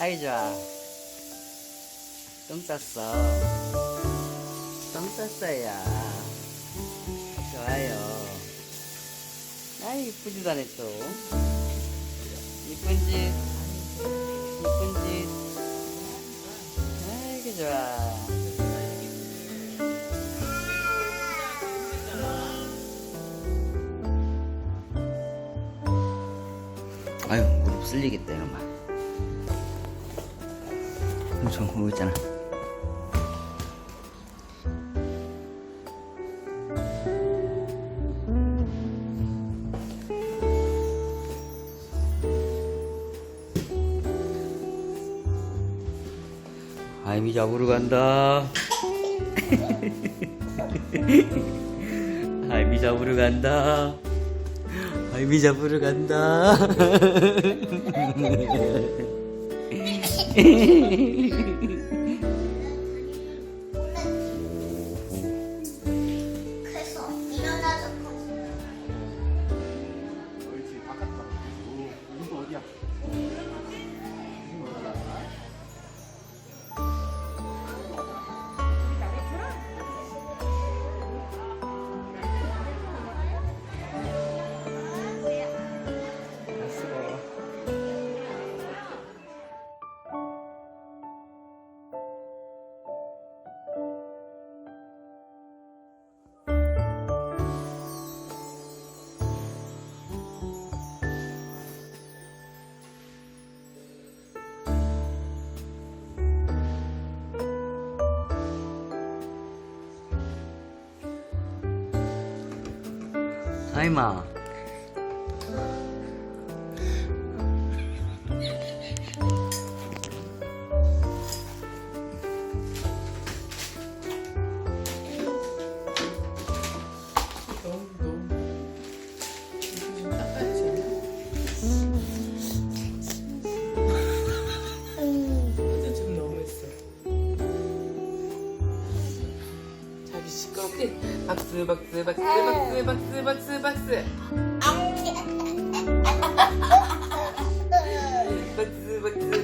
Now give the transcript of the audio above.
아이 좋아. 똥 쌌어. 똥 쌌어요. 좋아요. 아 이쁘지도 않네 또. 이쁜 짓. 이쁜 짓. 아이고 좋아. 아유 무릎 쓸리겠다 이놈아. 엄청 오고 있잖아. 아이미 잡으러 간다. 아이미 잡으러 간다. 아이미 잡으러 간다. 哎呀妈！ 박스. 박스 박스 박스 박스 박스 박스 박스. 박스 박스